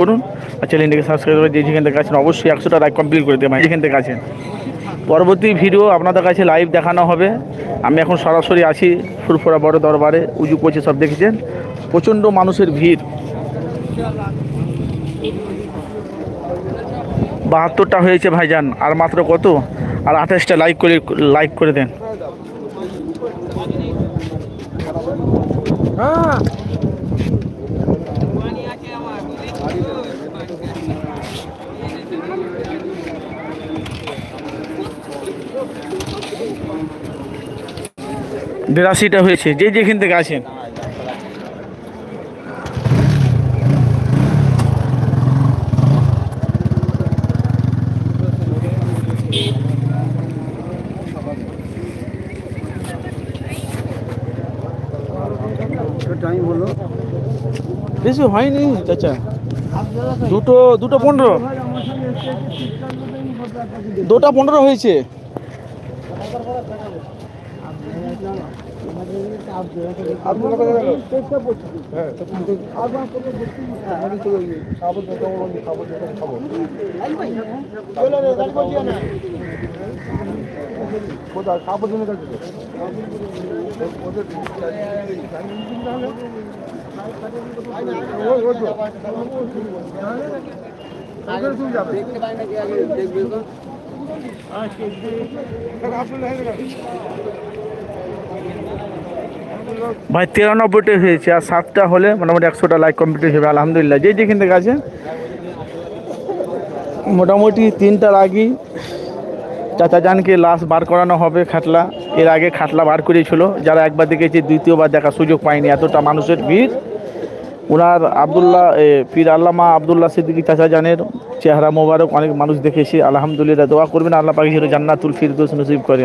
করুন আর চ্যানেলটিকে সাবস্ক্রাইব করে যে যেখান থেকে আছেন অবশ্যই একশোটা লাইক কমপ্লিট করে দেবেন, যেখান থেকে আছেন। পরবর্তী ভিডিও আপনাদের কাছে লাইভ দেখানো হবে। আমি এখন সরাসরি আছি ফুরফুরা বড় দরবারে, উজু করছে সব দেখেছেন। প্রচণ্ড মানুষের ভিড়। বাহাত্তরটা হয়েছে ভাইজান, আর মাত্র কত? আর আঠাশটা লাইক করে লাইক করে দেন। বিরাশিটা হয়েছে, যে যেখান থেকে হলো বেশি হয়নি, চাচা। দুটো দুটো পনেরো। দুটা পনেরো হয়েছে। কোথায় কাপড় জন্য কাছে দেখতে পাই না কি আগে দেখবে তো আসলে ভাই, তিরানব্বইটা হয়েছে, আর সাতটা হলে মোটামুটি একশোটা লাইক কমপ্লিট হবে আলহামদুলিল্লাহ। যে যেখান থেকে আছে, মোটামুটি তিনটার আগেই চাচা জানকে লাশ বার করানো হবে খাটলা। এর আগে খাটলা বার করেছিল, যারা একবার দেখেছে, দ্বিতীয়বার দেখার সুযোগ পায়নি, এতটা মানুষের ভিড়। ওনার আবদুল্লাহ পীর আল্লামা আবদুল্লাহ সিদ্দিকী চাচা জানের চেহারা মোবারক অনেক মানুষ দেখেছি। আলহামদুলিল্লাহ, দোয়া করবেন, আল্লাহ পাখি জান্নাতুল ফিরদোস নসিব করে।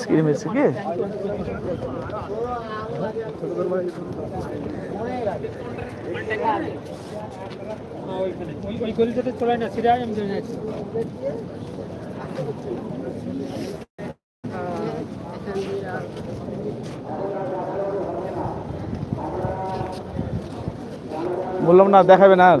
আইসক্রিম এসে কি? বললাম না দেখাবে না আর?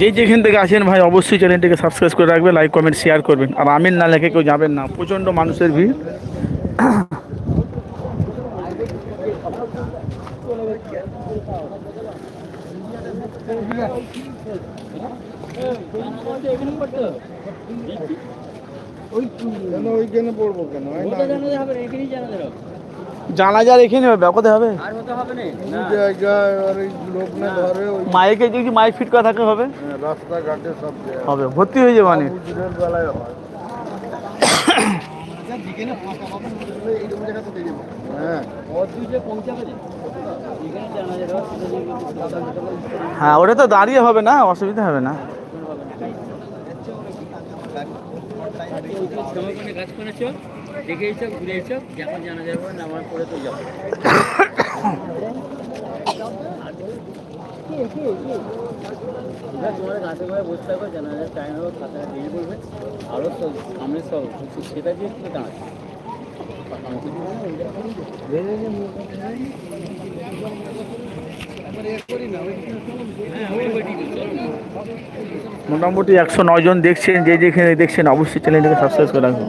যে যেখান থেকে আসেন ভাই অবশ্যই চ্যানেলটিকে সাবস্ক্রাইব করে রাখবেন লাইক কমেন্ট শেয়ার করবেন। আর আমিন না লেখে কেউ যাবেন না। প্রচণ্ড মানুষের ভিড়। কেন ওইখানে পড়ব কেন? জানাজার এখানে হবে। কোথায় হবে মাইকে যদি মাইক ফিট করা থাকে হবে? হ্যাঁ, রাস্তাঘাটে সব হবে ভর্তি হয়ে যাবে অনেক। বেলায় হয়। হ্যাঁ হ্যাঁ ওটা তো দাঁড়িয়ে হবে না অসুবিধা হবে না। কাজ করেছ দেখে এসো, ঘুরে এসো, যখন জানা যাবে নামার পরে তো যাব। তোমার গাছে করে বসে থাকবে জানা যায় টাইম হবে, খাতাটা দিয়ে করবে আরও সব, সামনে সব সেটা দিয়ে একটু দাঁড়াচ্ছে মোটামুটি একশো নয় জন দেখছেন, যে যেখানে দেখছেন, অবশ্যই চ্যানেলটাকে সাবস্ক্রাইব করে রাখবেন